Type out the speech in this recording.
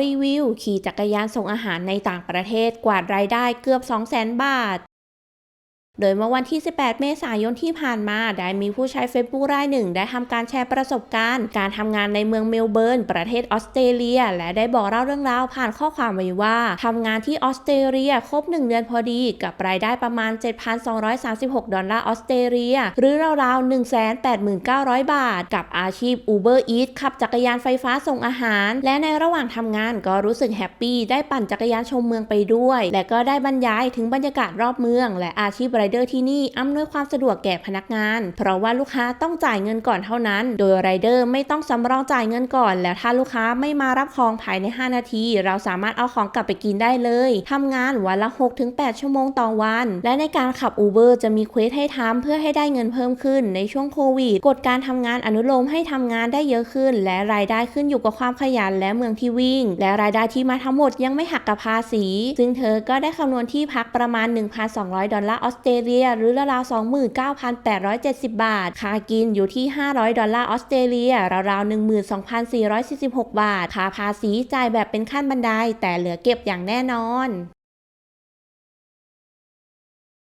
รีวิว ขี่จักรยานส่งอาหารในต่างประเทศกวาดรายได้เกือบ 200,000 บาท โดยเมื่อวันที่ 18 เมษายนที่ผ่านมา ได้มีผู้ใช้ Facebook รายหนึ่ง ได้ทำการแชร์ประสบการณ์ การทำงานในเมืองเมลเบิร์น ประเทศออสเตรเลีย และได้บอกเล่าเรื่องราวผ่านข้อความไว้ว่าทำงานที่ออสเตรเลีย ครบ 1 เดือนพอดี กับรายได้ประมาณ 7,236 ดอลลาร์ออสเตรเลีย หรือราวๆ189,000 บาท กับอาชีพ Uber Eats ขับจักรยานไฟฟ้าส่งอาหาร และในระหว่างทำงานก็รู้สึกแฮปปี้ได้ปั่นจักรยานชมเมืองไปด้วย และก็ได้บรรยายถึงบรรยากาศรอบเมือง และอาชีพไรเดอร์ที่นี่อำนวยความสะดวกแก่พนักงาน เพราะว่าลูกค้าต้องจ่ายเงินก่อนเท่านั้น โดยไรเดอร์ไม่ต้องสำรองจ่ายเงินก่อน แล้วถ้าลูกค้าไม่มารับของภายใน 5 นาที เราสามารถเอาของกลับไปกินได้เลยทำงานวันละ 6-8 ชั่วโมงต่อวัน และในการขับ Uber จะมีเควสให้ทำเพื่อให้ได้เงินเพิ่มขึ้นในช่วงโควิดกฎการทำงานอนุโลมให้ทำงานได้เยอะขึ้น และรายได้ขึ้นอยู่กับความขยันและเมืองที่วิ่ง และรายได้ที่มาทั้งหมดยังไม่หักกับภาษี ซึ่งเธอก็ได้คำนวณที่พักประมาณ 1,200 ดอลลาร์ออสเตรเลียหรือราวๆ29,870 บาท ค่ากินอยู่ที่ 500 ดอลลาร์ออสเตรเลียราวๆ12,446 บาท ค่าภาษีจ่ายแบบเป็นขั้นบันไดแต่เหลือเก็บอย่างแน่นอน